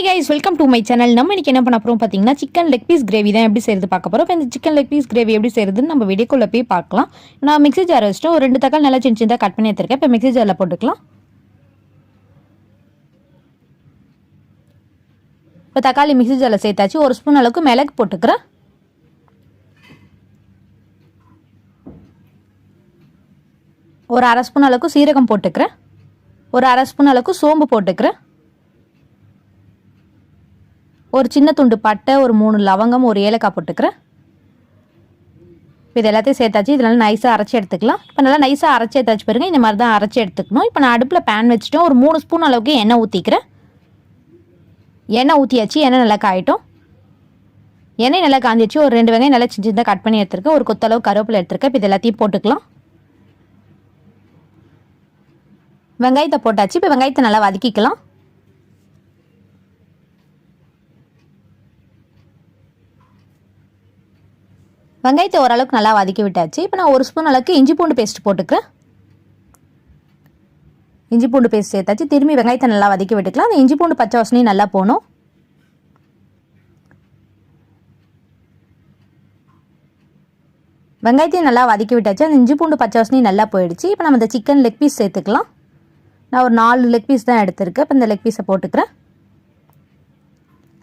Hi guys welcome to my channel நம்ம இன்றைக்கி என்ன பண்ண போகிறோம் பார்த்தீங்கன்னா சிக்கன் லெக் பீஸ் கிரேவி தான் எப்படி செய்யறது பார்க்க போகிறோம் இப்போ இந்த சிக்கன் லெக் பீஸ் கிரேவி எப்படி செய்யறதுன்னு நம்ம வீடியோக்குள்ள போய் பார்க்கலாம். நான் மிக்ஸி ஜார் வச்சுட்டு ஒரு ரெண்டு தக்காளி நல்லா சின்ன சின்னதாக கட் பண்ணி எடுத்துருக்கேன். இப்போ மிக்ஸி ஜாரில் போட்டுக்கலாம். இப்போ தக்காளி மிக்ஸி ஜாரில் சேர்த்தாச்சு. ஒரு ஸ்பூன் அளவுக்கு மிளகு போட்டுக்கிறேன். ஒரு அரை ஸ்பூன் அளவுக்கு சீரகம் போட்டுக்கிறேன். ஒரு அரை ஸ்பூன் அளவுக்கு சோம்பு போட்டுக்கிறேன். ஒரு சின்ன துண்டு பட்டை ஒரு மூணு லவங்கம் ஒரு ஏலக்காய் போட்டுக்கிறேன். இப்போ இது எல்லாத்தையும் சேர்த்தாச்சு. இதனால் நைஸாக அரைச்சி எடுத்துக்கலாம். இப்போ நல்லா நைஸாக அரைச்சி எடுத்தாச்சு பாருங்க. இந்த மாதிரி தான் அரைச்சி எடுத்துக்கணும். இப்போ நான் அடுப்பில் பேன் வச்சுட்டோம் ஒரு மூணு ஸ்பூன் அளவுக்கு எண்ணெய் ஊற்றிக்கிறேன் எண்ணெய் ஊற்றியாச்சு எண்ணெய் நல்லா காயிட்டும். எண்ணெய் நல்லா காஞ்சிச்சு ஒரு ரெண்டு வெங்காயம் நல்லா சின்ன சின்னதாக கட் பண்ணி எடுத்துருக்கேன். ஒரு கொத்தளவு கருவேப்பிலை எடுத்துருக்கேன். இப்போ இது எல்லாத்தையும் போட்டுக்கலாம். வெங்காயத்தை போட்டாச்சு. இப்போ வெங்காயத்தை நல்லா வதக்கிக்கலாம். வெங்காயத்தை ஓரளவுக்கு நல்லா வதக்கி விட்டாச்சு. இப்போ நான் ஒரு ஸ்பூன் அளவுக்கு இஞ்சி பூண்டு பேஸ்ட் போட்டுக்கிறேன். இஞ்சி பூண்டு பேஸ்ட் சேர்த்தாச்சு. திரும்பி வெங்காயத்தை நல்லா வதக்கி விட்டுக்கலாம். அந்த இஞ்சி பூண்டு பச்சை வாசனையும் நல்லா போகணும். வெங்காயத்தையும் நல்லா வதக்கி விட்டாச்சு. அந்த இஞ்சி பூண்டு பச்சை வாசனையும் நல்லா போயிடுச்சு. இப்போ நம்ம இந்த சிக்கன் லெக் பீஸ் சேர்த்துக்கலாம். நான் ஒரு நாலு லெக் பீஸ் தான் எடுத்திருக்கேன். இப்போ இந்த லெக் பீஸை போட்டுக்கிறேன்.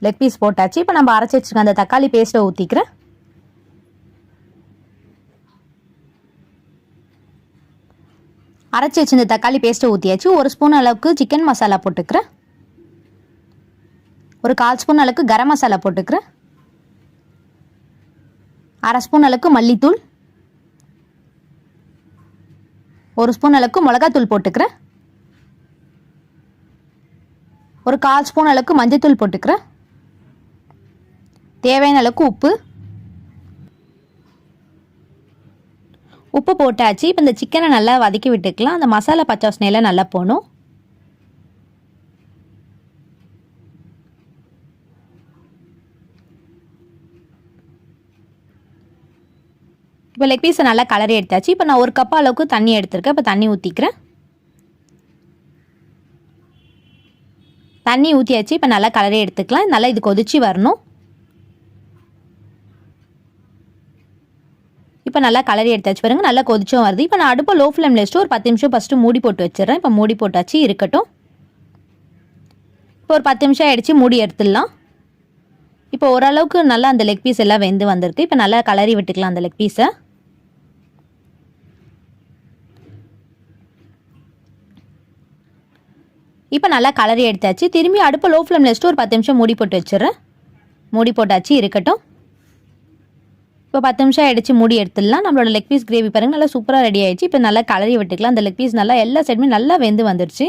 லெக் பீஸ் போட்டாச்சு. இப்போ நம்ம அரைச்சி வச்சுருக்க அந்த தக்காளி பேஸ்ட்டை ஊற்றிக்கிறேன் அரைச்சி வச்சிருந்த தக்காளி பேஸ்ட்டை ஊற்றியாச்சு ஒரு ஸ்பூன் அளவுக்கு சிக்கன் மசாலா போட்டுக்கிறேன். ஒரு கால் ஸ்பூன் அளவுக்கு கரம் மசாலா போட்டுக்கிறேன். அரை ஸ்பூன் அளவுக்கு மல்லித்தூள். ஒரு ஸ்பூன் அளவுக்கு மிளகாத்தூள் போட்டுக்கிறேன். ஒரு கால் ஸ்பூன் அளவுக்கு மஞ்சத்தூள் போட்டுக்கிறேன். தேவையான அளவுக்கு உப்பு. உப்பு போட்டாச்சு. இப்போ இந்த சிக்கனை நல்லா வதக்கி விட்டுக்கலாம். அந்த மசாலா பச்சை வாசனையெல்லாம் நல்லா போகணும். இப்போ லெக் பீஸை நல்லா கலரி எடுத்தாச்சு. இப்போ நான் ஒரு கப் அளவுக்கு தண்ணி எடுத்திருக்கேன். இப்போ தண்ணி ஊற்றிக்கிறேன் தண்ணி ஊற்றியாச்சு இப்போ நல்லா கலரி எடுத்துக்கலாம். நல்லா இது கொதிச்சு வரணும். இப்போ நல்லா கலரி எடுத்தாச்சு பாருங்க நல்லா கொதிச்சும் வருது. இப்போ நான் அடுப்பை லோ ஃப்ளேமில் வச்சுட்டு ஒரு பத்து நிமிஷம் ஃபஸ்ட்டு மூடி போட்டு வச்சிடறேன். இப்போ மூடி போட்டாச்சு இருக்கட்டும். இப்போ ஒரு பத்து நிமிஷம் ஆகிடுச்சு மூடி எடுத்துடலாம். இப்போ ஓரளவுக்கு நல்லா அந்த லெக் பீஸ் எல்லாம் வெந்து வந்திருக்கு. இப்போ நல்லா கலரி விட்டுக்கலாம் அந்த லெக் பீஸை இப்போ நல்லா கலரி எடுத்தாச்சு. திரும்பி அடுப்பை லோ ஃப்ளேமில் வச்சுட்டு ஒரு பத்து நிமிஷம் மூடி போட்டு வச்சிடுறேன். மூடி போட்டாச்சு இருக்கட்டும். இப்போ பத்து நிமிஷம் அடிச்சு மூடி எடுத்துடலாம். நம்மளோட லெக் பீஸ் கிரேவி பாருங்கள் நல்லா சூப்பராக ரெடி ஆயிடுச்சு. இப்போ நல்லா கலரி விட்டுக்கலாம். அந்த லெக் பீஸ் நல்லா எல்லா சைடுமே நல்லா வெந்து வந்துருச்சு.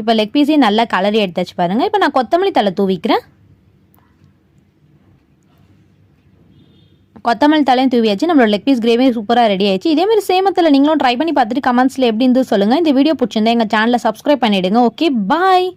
இப்போ லெக் பீஸையும் நல்லா கலரி எடுத்தாச்சு பாருங்கள் இப்போ நான் கொத்தமல்லி தலை தூவிக்கிறேன். கொத்தமல்லி தலையும் தூவியாச்சு. நம்மளோட லெக் பீஸ் கிரேவியும் சூப்பராக ரெடி ஆயிடுச்சு. இதேமாதிரி சேமத்தில் நீங்களும் ட்ரை பண்ணி பார்த்துட்டு கமெண்ட்ஸில் எப்படி இருந்து சொல்லுங்கள் இந்த வீடியோ பிடிச்சிருந்தா எங்கள் சேனலை சப்ஸ்கிரைப் பண்ணிவிடுங்க ஓகே பாய்